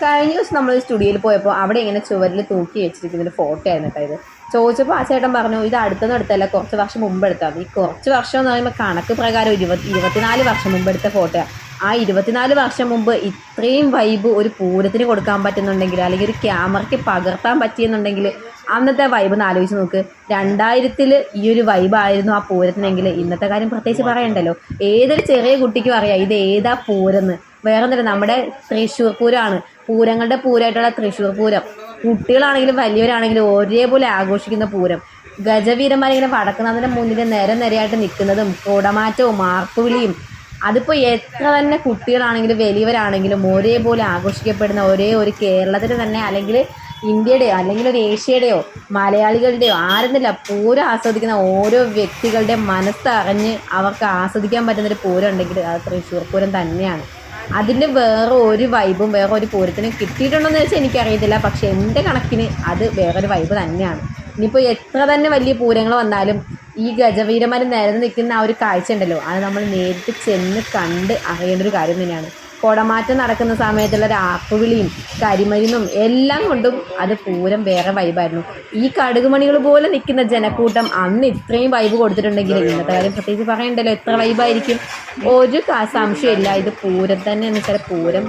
കഴിഞ്ഞ ദിവസം നമ്മൾ സ്റ്റുഡിയോയിൽ പോയപ്പോൾ അവിടെ ഇങ്ങനെ ചുവരിൽ തൂക്കി വെച്ചിരിക്കുന്ന ഒരു ഫോട്ടോ ആയിരുന്നു കേട്ടോ ഇത്. ചോദിച്ചപ്പോൾ ആ ചേട്ടൻ പറഞ്ഞു ഇത് അടുത്തൊന്നും എടുത്തല്ല കുറച്ച് വർഷം മുമ്പ് എടുത്താൽ ഈ കുറച്ച് വർഷം എന്ന് പറയുമ്പോൾ കണക്ക് പ്രകാരം ഇരുപത്തി ഇരുപത്തിനാല് വർഷം മുമ്പ് എടുത്ത ഫോട്ടോയാണ് ആ. ഇരുപത്തിനാല് വർഷം മുമ്പ് ഇത്രയും വൈബ് ഒരു പൂരത്തിന് കൊടുക്കാൻ പറ്റുന്നുണ്ടെങ്കിൽ അല്ലെങ്കിൽ ഒരു ക്യാമറയ്ക്ക് പകർത്താൻ പറ്റിയെന്നുണ്ടെങ്കിൽ അന്നത്തെ വൈബ് ഒന്ന് ആലോചിച്ച് നോക്ക്. രണ്ടായിരത്തിൽ ഈ ഒരു വൈബായിരുന്നു ആ പൂരത്തിനെങ്കിൽ. ഇന്നത്തെ കാര്യം പ്രത്യേകിച്ച് പറയണ്ടല്ലോ. ഏതൊരു ചെറിയ കുട്ടിക്കും അറിയാം ഇത് ഏതാ പൂരെന്ന് വേറെ ഒന്നുമില്ല നമ്മുടെ തൃശ്ശൂർ പൂരമാണ്. പൂരങ്ങളുടെ പൂരമായിട്ടുള്ള തൃശ്ശൂർ പൂരം. കുട്ടികളാണെങ്കിലും വലിയവരാണെങ്കിലും ഒരേപോലെ ആഘോഷിക്കുന്ന പൂരം. ഗജവീരന്മാരിങ്ങനെ വടക്കുന്നതിന്റെ മുന്നിൽ നേരെ നിരയായിട്ട് നിൽക്കുന്നതും കുടമാറ്റവും മാർപ്പുവിളിയും അതിപ്പോൾ എത്ര തന്നെ കുട്ടികളാണെങ്കിലും വലിയവരാണെങ്കിലും ഒരേപോലെ ആഘോഷിക്കപ്പെടുന്ന ഒരേ ഒരു കേരളത്തിന്റെ തന്നെ അല്ലെങ്കിൽ ഇന്ത്യയുടെയോ അല്ലെങ്കിൽ ഒരു ഏഷ്യയുടെയോ മലയാളികളുടെയോ ആരെന്നില്ല പൂരം ആസ്വദിക്കുന്ന ഓരോ വ്യക്തികളുടെ മനസ്സറിഞ്ഞ് അവർക്ക് ആസ്വദിക്കാൻ പറ്റുന്നൊരു പൂരം ഉണ്ടെങ്കിൽ അത് തൃശ്ശൂർ പൂരം തന്നെയാണ്. അതിന്റെ വേറെ ഒരു വൈബും വേറെ ഒരു പൂരത്തിനും കിട്ടിയിട്ടുണ്ടോയെന്ന് വെച്ചാൽ എനിക്കറിയത്തില്ല. പക്ഷേ എന്റെ കണക്കിന് അത് വേറൊരു വൈബ് തന്നെയാണ്. ഇനിയിപ്പോൾ എത്ര തന്നെ വലിയ പൂരങ്ങൾ വന്നാലും ഈ ഗജവീരന്മാർ നിരന്ന് നിൽക്കുന്ന ആ ഒരു കാഴ്ച ഉണ്ടല്ലോ അത് നമ്മൾ നേരിട്ട് ചെന്ന് കണ്ട് അറിയേണ്ട ഒരു കാര്യം തന്നെയാണ്. കുടമാറ്റം നടക്കുന്ന സമയത്തുള്ള രാപ്പുവിളിയും കരിമരുന്നും എല്ലാം കൊണ്ടും അത് പൂരം വേറെ വൈബായിരുന്നു ഈ കടുകുമണികൾ പോലെ നിൽക്കുന്ന ജനക്കൂട്ടം അന്ന് ഇത്രയും വൈബ് കൊടുത്തിട്ടുണ്ടെങ്കിൽ ഇന്നത്തെ കാര്യം പ്രത്യേകിച്ച് പറയണ്ടല്ലോ എത്ര വൈബായിരിക്കും ഒരു സംശയമില്ല. ഇത് പൂരം തന്നെ എന്ന് വെച്ചാൽ പൂരം